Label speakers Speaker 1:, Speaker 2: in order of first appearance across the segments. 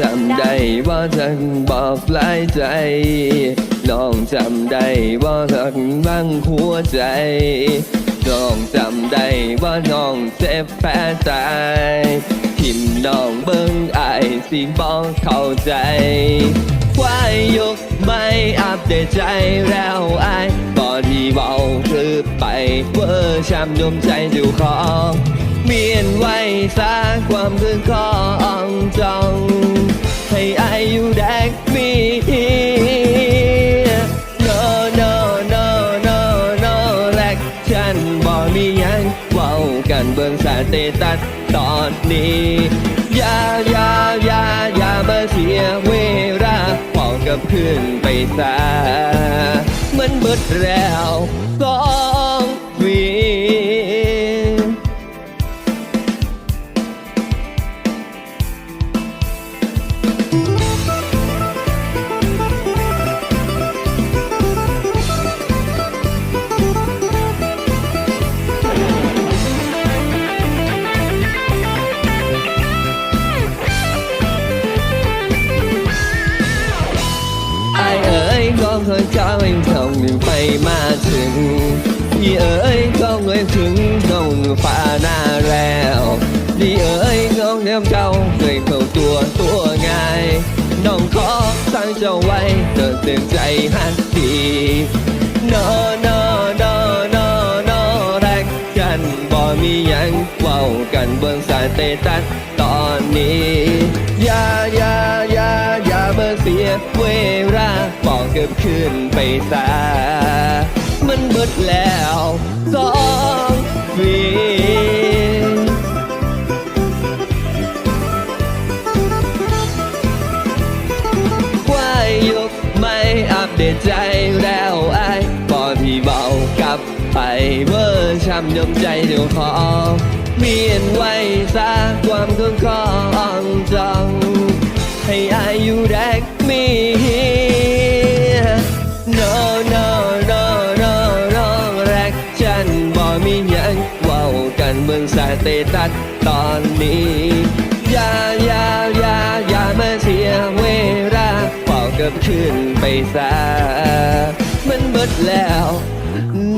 Speaker 1: จำได้ว่าทักบอกหลายใจ น้องจำได้ว่าทักบังหัวใจ น้องจำได้ว่าน้องเจ็บแผลใจทิมน้องเบิ่งอายสิบอกเข้าใจควายยกไม่อัปเดตใจแล้วอายก่อที่เบาคือไปเวอร์ช้ำดมใจดูคอเมียนไว้สาความคือขออ่องจอง เบื้องสาเตตัสตอนนี้ อย่าอย่าอย่าอย่ามาเสียเวลาพอกกับเพื่อนไปซะมันเบิดแล้วก็ ไปมาถึงพี่เอ๋ยก็เคยถึงตรงฟ้าหน้าแล้วดีเอ๋ยก็เลี้ยมเจ้าเคยเข้าตัวตัวง่ายน้องขอสร้งเจ้าไว้เดินเตือนใจหันที no no no no no แรกกันบ่มียังเว้ากันเบิ่งสายเตตัสตอนนี้อย่าอย่าอย่าอย่าเมื่อเสียเวลา เก็บคืนไปซะมันเบิดแล้วสองปีว่ายยุกไม่อัปเดตใจแล้วไอ้พอที่เบากลับไปเวอร์ช้ำยมใจเดี๋ยวขอเมียนไว้ซาความคุ้นคองจองให้อายุแรกมี ฉันบ่มีหยังเว้ากันเบิ่งสายเตตัสตอนนี้ อย่าอย่าอย่าอย่ามาเสียเวลาเป่ากับคืนไปซะมันเบิดแล้ว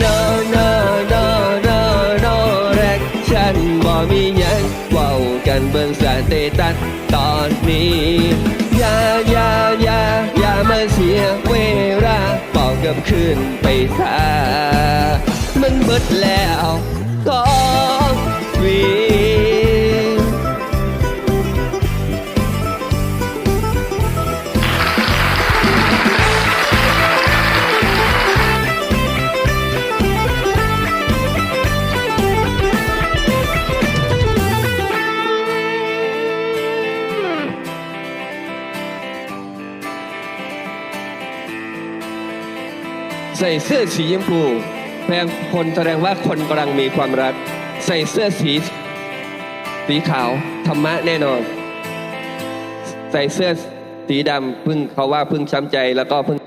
Speaker 1: no no no no no แรกฉันบ่มีหยังเว้ากันเบิ่งสายเตตัสตอนนี้ อย่าอย่าอย่าอย่ามาเสียเวลาเป่ากับคืน มันเบิดแล้วก็วี ใส่เสื้อสีชมพูแพงคนแสดงว่าคนกำลังมีความรัก ใส่เสื้อสี สีขาวธรรมะแน่นอน ใส่เสื้อสีดำพึ่งเขาว่าพึ่งช้ำใจแล้วก็พึ่ง